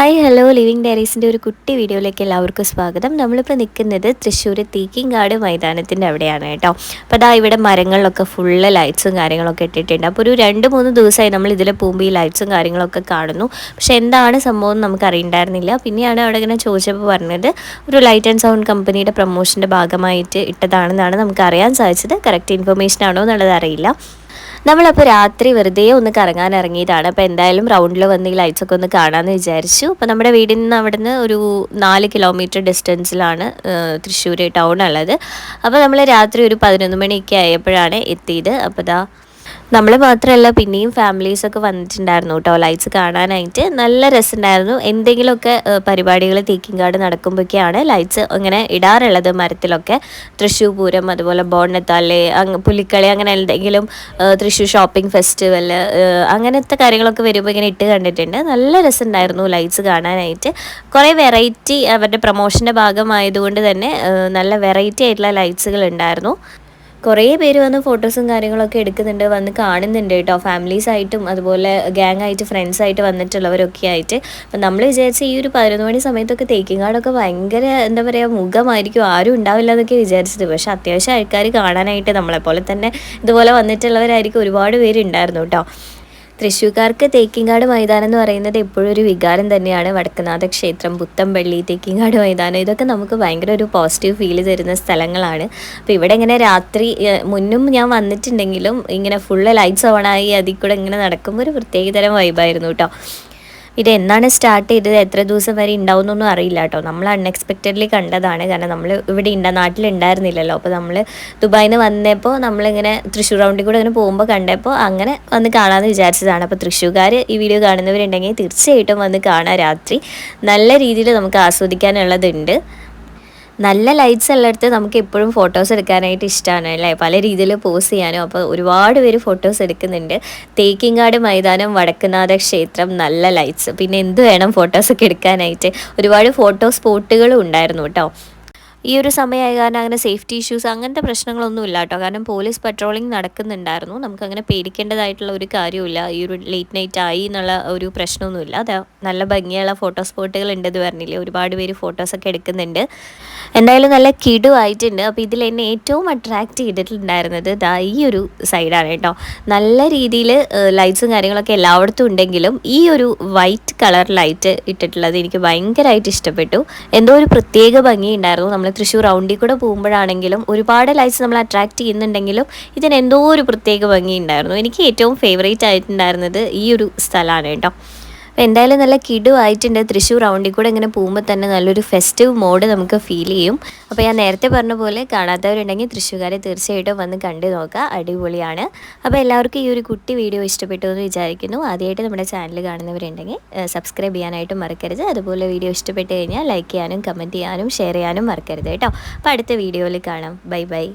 Hi hello living ഡയറീസിന്റെ ഒരു കുട്ടി വീഡിയോയിലേക്ക് എല്ലാവർക്കും സ്വാഗതം. നമ്മളിപ്പോൾ നിൽക്കുന്നത് തൃശ്ശൂർ തീക്കിങ്കാട് മൈതാനത്തിന്റെ അവിടെയാണ് കേട്ടോ. അപ്പോൾ അതാ ഇവിടെ മരങ്ങളിലൊക്കെ ഫുള്ള് ലൈറ്റ്സും കാര്യങ്ങളൊക്കെ ഇട്ടിട്ടുണ്ട്. അപ്പോൾ ഒരു രണ്ട് മൂന്ന് ദിവസമായി നമ്മൾ ഇതിലെ പോകുമ്പോൾ ഈ ലൈറ്റ്സും കാര്യങ്ങളൊക്കെ കാണുന്നു. പക്ഷേ എന്താണ് സംഭവം എന്ന് നമുക്ക് അറിയണ്ടായിരുന്നില്ല. പിന്നെയാണ് അവിടെ ഇങ്ങനെ ചോദിച്ചപ്പോൾ പറഞ്ഞത് ഒരു ലൈറ്റ് ആൻഡ് സൗണ്ട് കമ്പനിയുടെ പ്രൊമോഷന്റെ ഭാഗമായിട്ട് ഇട്ടതാണെന്നാണ് നമുക്ക് അറിയാൻ സാധിച്ചത്. കറക്റ്റ് ഇൻഫർമേഷൻ ആണോ എന്നുള്ളത് അറിയില്ല. നമ്മളപ്പോൾ രാത്രി വെറുതെ ഒന്ന് കറങ്ങാൻ ഇറങ്ങിയതാണ്. അപ്പോൾ എന്തായാലും റൗണ്ടിൽ വന്ന് ഈ ലൈറ്റ്സ് ഒക്കെ ഒന്ന് കാണാമെന്ന് വിചാരിച്ചു. അപ്പോൾ നമ്മുടെ വീടിൽ നിന്ന് അവിടുന്ന് ഒരു നാല് കിലോമീറ്റർ ഡിസ്റ്റൻസിലാണ് തൃശ്ശൂർ ടൗൺ ഉള്ളത്. അപ്പോൾ നമ്മൾ രാത്രി ഒരു പതിനൊന്ന് മണിയൊക്കെ ആയപ്പോഴാണ് എത്തിയത്. അപ്പോൾ ഇതാ നമ്മൾ മാത്രമല്ല പിന്നെയും ഫാമിലീസൊക്കെ വന്നിട്ടുണ്ടായിരുന്നു കേട്ടോ ലൈറ്റ്സ് കാണാനായിട്ട് നല്ല രസമുണ്ടായിരുന്നു എന്തെങ്കിലുമൊക്കെ പരിപാടികൾ തേക്കിങ്കാട് നടക്കുമ്പോഴൊക്കെയാണ് ലൈറ്റ്സ് അങ്ങനെ ഇടാറുള്ളത് മരത്തിലൊക്കെ. തൃശ്ശൂർ പൂരം അതുപോലെ ബോണ്ണത്താൽ പുലിക്കളി അങ്ങനെ എന്തെങ്കിലും തൃശ്ശൂർ ഷോപ്പിംഗ് ഫെസ്റ്റിവൽ അങ്ങനത്തെ കാര്യങ്ങളൊക്കെ വരുമ്പോൾ ഇങ്ങനെ ഇട്ട് കണ്ടിട്ടുണ്ട്. നല്ല രസമുണ്ടായിരുന്നു ലൈറ്റ്സ് കാണാനായിട്ട്. കുറേ വെറൈറ്റി അവരുടെ പ്രൊമോഷന്റെ ഭാഗമായതുകൊണ്ട് തന്നെ നല്ല വെറൈറ്റി ആയിട്ടുള്ള ലൈറ്റ്സുകൾ ഉണ്ടായിരുന്നു. കുറേ പേര് വന്ന് ഫോട്ടോസും കാര്യങ്ങളൊക്കെ എടുക്കുന്നുണ്ട് വന്ന് കാണുന്നുണ്ട് കേട്ടോ. ഫാമിലീസായിട്ടും അതുപോലെ ഗ്യാങ് ആയിട്ട് ഫ്രണ്ട്സ് ആയിട്ട് വന്നിട്ടുള്ളവരൊക്കെ ആയിട്ട്. അപ്പം നമ്മൾ വിചാരിച്ച ഈ ഒരു പതിനൊന്ന് മണി സമയത്തൊക്കെ തേക്കിങ്ങാടൊക്കെ ഭയങ്കര എന്താ പറയുക മുഖമായിരിക്കും. ആരും ഉണ്ടാവില്ല എന്നൊക്കെ വിചാരിച്ചത്. പക്ഷേ അത്യാവശ്യം ആൾക്കാർ കാണാനായിട്ട് നമ്മളെപ്പോലെ തന്നെ ഇതുപോലെ വന്നിട്ടുള്ളവരായിരിക്കും ഒരുപാട് പേര് ഉണ്ടായിരുന്നു കേട്ടോ. തൃശ്ശൂർക്കാർക്ക് തേക്കിങ്ങാട് മൈതാനം എന്ന് പറയുന്നത് എപ്പോഴും ഒരു വികാരം തന്നെയാണ്. വടക്കുനാഥ ക്ഷേത്രം പുത്തമ്പള്ളി തേക്കിങ്ങാട് മൈതാനം ഇതൊക്കെ നമുക്ക് ഭയങ്കര ഒരു പോസിറ്റീവ് ഫീൽ തരുന്ന സ്ഥലങ്ങളാണ്. അപ്പോൾ ഇവിടെ ഇങ്ങനെ രാത്രി മുന്നും ഞാൻ വന്നിട്ടുണ്ടെങ്കിലും ഇങ്ങനെ ഫുള്ള് ലൈറ്റ്സ് ഓണായി അതിൽ കൂടെ ഇങ്ങനെ നടക്കുമ്പോൾ ഒരു പ്രത്യേകതരം വൈബായിരുന്നു കേട്ടോ ഇത് എന്നാണ് സ്റ്റാർട്ട് ചെയ്തത്? എത്ര ദിവസം വരെ ഉണ്ടാവുന്നൊന്നും അറിയില്ല കേട്ടോ നമ്മൾ അൺഎക്സ്പെക്റ്റഡ്ലി കണ്ടതാണ്. കാരണം നമ്മൾ ഇവിടെ ഉണ്ടാ നാട്ടിലുണ്ടായിരുന്നില്ലല്ലോ അപ്പോൾ നമ്മൾ ദുബായിൽ നിന്ന് വന്നപ്പോൾ നമ്മളിങ്ങനെ തൃശ്ശൂർ റൗണ്ടിൽ കൂടെ അങ്ങനെ പോകുമ്പോൾ കണ്ടപ്പോൾ അങ്ങനെ വന്ന് കാണാമെന്ന് വിചാരിച്ചതാണ്. അപ്പോൾ തൃശ്ശൂർക്കാർ ഈ വീഡിയോ കാണുന്നവരുണ്ടെങ്കിൽ തീർച്ചയായിട്ടും വന്ന് കാണാം രാത്രി. നല്ല രീതിയിൽ നമുക്ക് ആസ്വദിക്കാനുള്ളതുണ്ട്. നല്ല ലൈറ്റ്സ് ഉള്ളിടത്ത് നമുക്ക് എപ്പോഴും ഫോട്ടോസ് എടുക്കാനായിട്ട് ഇഷ്ടമാണ് അല്ലേ? പല രീതിയിൽ പോസ് ചെയ്യാനും. അപ്പോൾ ഒരുപാട് പേര് ഫോട്ടോസ് എടുക്കുന്നുണ്ട്. തേക്കിങ്ങാട് മൈതാനം വടക്കുനാഥ ക്ഷേത്രം നല്ല ലൈറ്റ്സ് പിന്നെ എന്ത് വേണം ഫോട്ടോസൊക്കെ എടുക്കാനായിട്ട്? ഒരുപാട് ഫോട്ടോ സ്പോട്ടുകളും ഉണ്ടായിരുന്നു കേട്ടോ. ഈ ഒരു സമയമായ കാരണം അങ്ങനെ സേഫ്റ്റി ഇഷ്യൂസ് അങ്ങനത്തെ പ്രശ്നങ്ങളൊന്നും ഇല്ല കേട്ടോ. കാരണം പോലീസ് പട്രോളിംഗ് നടക്കുന്നുണ്ടായിരുന്നു. നമുക്ക് അങ്ങനെ പേടിക്കേണ്ടതായിട്ടുള്ള ഒരു കാര്യമില്ല ഈ ഒരു ലേറ്റ് നൈറ്റ് ആയി എന്നുള്ള ഒരു പ്രശ്നമൊന്നുമില്ല. അത് നല്ല ഭംഗിയുള്ള ഫോട്ടോ സ്പോട്ടുകൾ ഉണ്ടെന്ന് പറഞ്ഞില്ലേ? ഒരുപാട് പേര് ഫോട്ടോസൊക്കെ എടുക്കുന്നുണ്ട്. എന്തായാലും നല്ല കിടുവായിട്ടുണ്ട്. അപ്പോൾ ഇതിൽ എന്നെ ഏറ്റവും അട്രാക്റ്റ് ചെയ്തിട്ടുണ്ടായിരുന്നത് ദാ ഈ ഒരു സൈഡാണ് കേട്ടോ. നല്ല രീതിയിൽ ലൈറ്റ്സും കാര്യങ്ങളൊക്കെ എല്ലായിടത്തും ഉണ്ടെങ്കിലും ഈ ഒരു വൈറ്റ് കളർ ലൈറ്റ് ഇട്ടിട്ടുള്ളത് എനിക്ക് ഭയങ്കരമായിട്ട് ഇഷ്ടപ്പെട്ടു. എന്തോ ഒരു പ്രത്യേക ഭംഗി ഉണ്ടായിരുന്നു നമ്മൾ തൃശ്ശൂർ റൗണ്ടിൽ കൂടെ പോകുമ്പോഴാണെങ്കിലും ഒരുപാട് ലൈറ്റ്സ് നമ്മൾ അട്രാക്ട് ചെയ്യുന്നുണ്ടെങ്കിലും ഇതിന് എന്തോ ഒരു പ്രത്യേക ഭംഗി ഉണ്ടായിരുന്നു. എനിക്ക് ഏറ്റവും ഫേവറേറ്റ് ആയിട്ടുണ്ടായിരുന്നത് ഈ ഒരു സ്ഥലമാണ് കേട്ടോ. എന്തായാലും നല്ല കിടുവായിട്ടുണ്ട്. തൃശ്ശൂർ റൗണ്ടിൽ കൂടെ ഇങ്ങനെ പോകുമ്പോൾ തന്നെ നല്ലൊരു ഫെസ്റ്റീവ് മോഡ് നമുക്ക് ഫീൽ ചെയ്യും. അപ്പോൾ ഞാൻ നേരത്തെ പറഞ്ഞ പോലെ കാണാത്തവരുണ്ടെങ്കിൽ തൃശ്ശൂർക്കാരെ തീർച്ചയായിട്ടും വന്ന് കണ്ടു നോക്കുക. അടിപൊളിയാണ്. അപ്പോൾ എല്ലാവർക്കും ഈ ഒരു കുട്ടി വീഡിയോ ഇഷ്ടപ്പെട്ടു എന്ന് വിചാരിക്കുന്നു. ആദ്യമായിട്ട് നമ്മുടെ ചാനൽ കാണുന്നവരുണ്ടെങ്കിൽ സബ്സ്ക്രൈബ് ചെയ്യാനായിട്ട് മറക്കരുത്. അതുപോലെ വീഡിയോ ഇഷ്ടപ്പെട്ട് കഴിഞ്ഞാൽ ലൈക്ക് ചെയ്യാനും കമന്റ് ചെയ്യാനും ഷെയർ ചെയ്യാനും മറക്കരുത് കേട്ടോ. അപ്പോൾ അടുത്ത വീഡിയോയിൽ കാണാം. Bye bye